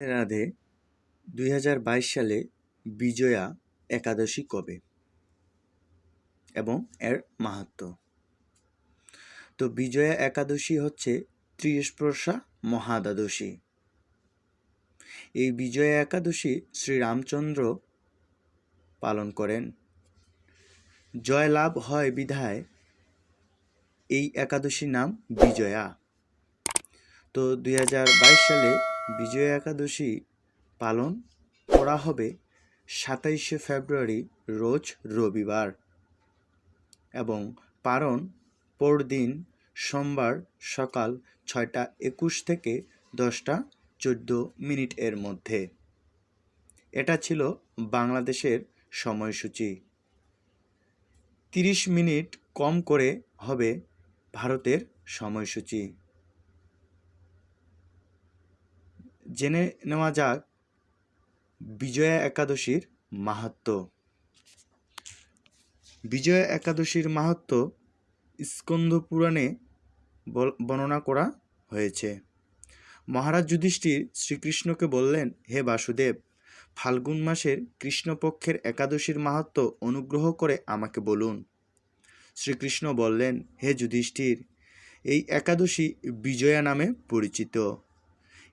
রাধে দুই হাজার বাইশ সালে বিজয়া একাদশী কবে? এবং এর মাহাত্ম? তো বিজয়া একাদশী হচ্ছে ত্রিস্পর্শা মহাদ্বাদশী। এই বিজয়া একাদশী শ্রীরামচন্দ্র পালন করেন। জয় লাভ হয় বিধায় এই একাদশীর নাম বিজয়া। তো দুই হাজার বাইশ সালে বিজয়া একাদশী পালন করা হবে সাতাইশে ফেব্রুয়ারি রোজ রবিবার এবং পারণ পরদিন সোমবার সকাল ছয়টা একুশ থেকে দশটা চোদ্দ মিনিট এর মধ্যে। এটা ছিল বাংলাদেশের সময়সূচি। তিরিশ মিনিট কম করে হবে ভারতের সময়সূচি। জেনে নেওয়া যাক বিজয়া একাদশীর মাহাত্ম। বিজয়া একাদশীর মাহাত্ম স্কন্দ পুরাণে বর্ণনা করা হয়েছে। মহারাজ যুধিষ্ঠির শ্রীকৃষ্ণকে বললেন, হে বাসুদেব, ফাল্গুন মাসের কৃষ্ণপক্ষের একাদশীর মাহাত্ম অনুগ্রহ করে আমাকে বলুন। শ্রীকৃষ্ণ বললেন, হে যুধিষ্ঠির, এই একাদশী বিজয়া নামে পরিচিত।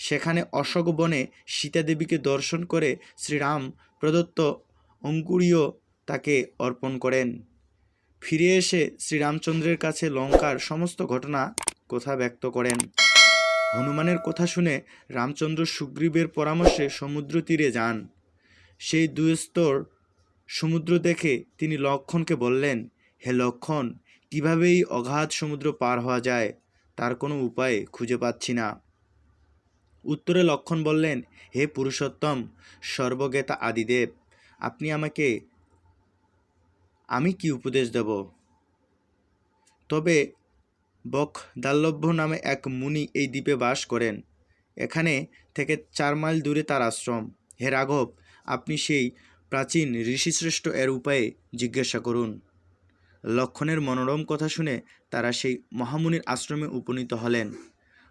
সেখানে অশোক বনে সীতাদেবীকে দর্শন করে শ্রীরাম প্রদত্ত অঙ্কুরীয় তাকে অর্পণ করেন। ফিরে এসে শ্রীরামচন্দ্রের কাছে লঙ্কার সমস্ত ঘটনা কথা ব্যক্ত করেন। হনুমানের কথা শুনে রামচন্দ্র সুগ্রীবের পরামর্শে সমুদ্র তীরে যান। সেই দুস্তর সমুদ্র দেখে তিনি লক্ষণকে বললেন, হে লক্ষণ, কীভাবে এই অগাধ সমুদ্র পার হওয়া যায়? তার কোনো উপায় খুঁজে পাচ্ছি না। উত্তরে লক্ষণ বললেন, হে পুরুষোত্তম, সর্বজ্ঞতা আদিদেব, আপনি আমাকে, আমি কি উপদেশ দেব? তবে বক দাল্লভ্য নামে এক মুনি এই দ্বীপে বাস করেন। এখানে থেকে চার মাইল দূরে তার আশ্রম। হে রাঘব, আপনি সেই প্রাচীন ঋষিশ্রেষ্ঠ এর উপায়ে জিজ্ঞাসা করুন। লক্ষণের মনোরম কথা শুনে তারা সেই মহামুনির আশ্রমে উপনীত হলেন।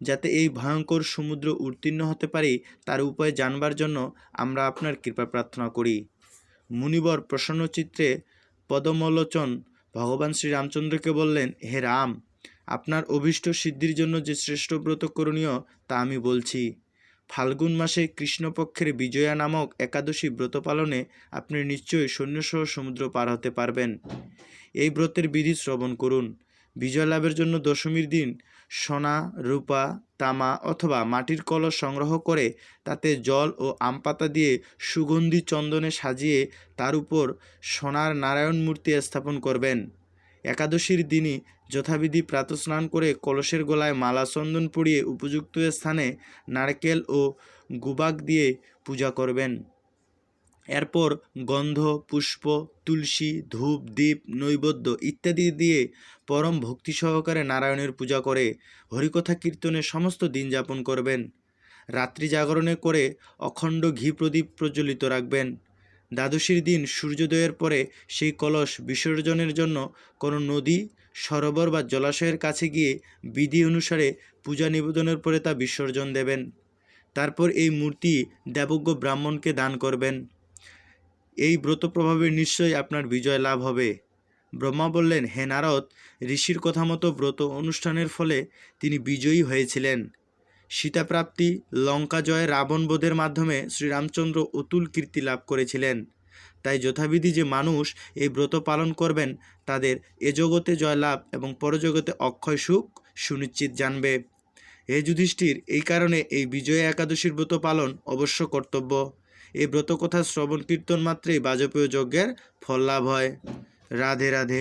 যাতে এই ভয়ঙ্কর সমুদ্র উত্তীর্ণ হতে পারি, তার উপায় জানবার জন্য আমরা আপনার কৃপা প্রার্থনা করি। মুনিবর প্রসন্নচিত্রে পদমলোচন ভগবান শ্রীরামচন্দ্রকে বললেন, হে রাম, আপনার অভীষ্ট সিদ্ধির জন্য যে শ্রেষ্ঠ ব্রত করণীয়, তা আমি বলছি। ফাল্গুন মাসে কৃষ্ণপক্ষের বিজয়া নামক একাদশী ব্রত পালনে আপনি নিশ্চয়ই সৈন্যসহ সমুদ্র পার হতে পারবেন। এই ব্রতের বিধি শ্রবণ করুন। বিজয় লাভের জন্য দশমীর দিন সোনা, রূপা, তামা অথবা মাটির কলস সংগ্রহ করে তাতে জল ও আম পাতা দিয়ে সুগন্ধি চন্দনে সাজিয়ে তার উপর সোনার নারায়ণ মূর্তি স্থাপন করবেন। একাদশীর দিনই যথাবিধি প্রাতস্নান করে কলসের গলায় মালা চন্দন পরিয়ে উপযুক্ত স্থানে নারকেল ও গুবাক দিয়ে পূজা করবেন। এরপর গন্ধ, পুষ্প, তুলসী, ধূপ, দীপ, নৈবেদ্য ইত্যাদি দিয়ে পরম ভক্তি সহকারে নারায়ণের পূজা করে হরিকথা কীর্তনে সমস্ত দিন যাপন করবেন। রাত্রি জাগরণে করে অখণ্ড ঘি প্রদীপ প্রজ্বলিত রাখবেন। দ্বাদশীর দিন সূর্যোদয়ের পরে সেই কলস বিসর্জনের জন্য কোনো নদী, সরোবর বা জলাশয়ের কাছে গিয়ে বিধি অনুসারে পূজা নিবেদনের পরে তা বিসর্জন দেবেন। তারপর এই মূর্তি দেবজ্ঞ ব্রাহ্মণকে দান করবেন। এই ব্রত প্রভাবে নিশ্চয়ই আপনার বিজয় লাভ হবে। ব্রহ্মা বললেন, হে নারদ, ঋষির কথা মতো ব্রত অনুষ্ঠানের ফলে তিনি বিজয়ী হয়েছিলেন। সীতাপ্রাপ্তি লঙ্কা জয় রাবণ বধের মাধ্যমে শ্রীরামচন্দ্র অতুল কীর্তি লাভ করেছিলেন। তাই যথাবিধি যে মানুষ এই ব্রত পালন করবেন, তাদের এ জগতে জয়লাভ এবং পরজগতে অক্ষয় সুখ সুনিশ্চিত জানবে। হে যুধিষ্ঠির, এই কারণে এই বিজয়া একাদশীর ব্রত পালন অবশ্য কর্তব্য। এই ব্রতকথা শ্রবণ কীর্তন মাত্রেই বাজপেয় যজ্ঞের ফল লাভ হয়। রাধে রাধে।